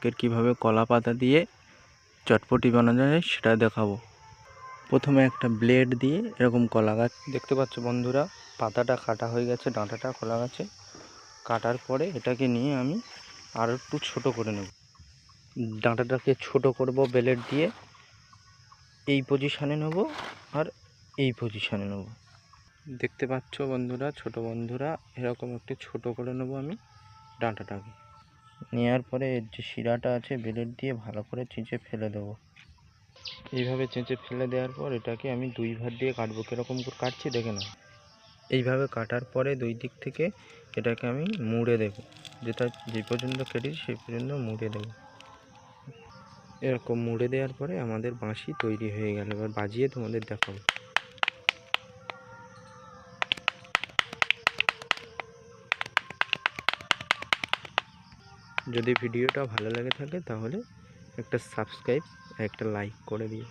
আজকের কীভাবে কলা পাতা দিয়ে চটপটি বানানো যায় সেটা দেখাবো। প্রথমে একটা ব্লেড দিয়ে এরকম কলা গাছ, দেখতে পাচ্ছ বন্ধুরা, পাতাটা কাটা হয়ে গেছে, ডাঁটাটা কলা গাছে কাটার পরে এটাকে নিয়ে আমি আরও একটু ছোট করে নেব। ডাঁটাটাকে ছোট করব ব্লেড দিয়ে। এই পজিশানে নেব আর এই পজিশানে নেব। দেখতে পাচ্ছ বন্ধুরা, ছোট বন্ধুরা, এরকম একটু ছোট করে নেব আমি ডাঁটাটাকে। নেওয়ার পরে এর যে শিরাটা আছে ব্লেড দিয়ে ভালো করে চেঁচে ফেলে দেবো। এইভাবে চেঁচে ফেলে দেওয়ার পর এটাকে আমি দুই ভাগ দিয়ে কাটবো। কীরকম করে কাটছি দেখে নাও। এইভাবে কাটার পরে দুই দিক থেকে এটাকে আমি মুড়ে দেব। যেটা যে পর্যন্ত কেটেছি সেই পর্যন্ত মুড়ে দেব। এরকম মুড়ে দেওয়ার পরে আমাদের বাঁশি তৈরি হয়ে গেল। এবার বাজিয়ে তোমাদের দেখাবো। যদি ভিডিওটা ভালো লাগে থাকে তাহলে একটা সাবস্ক্রাইব একটা লাইক করে দিও।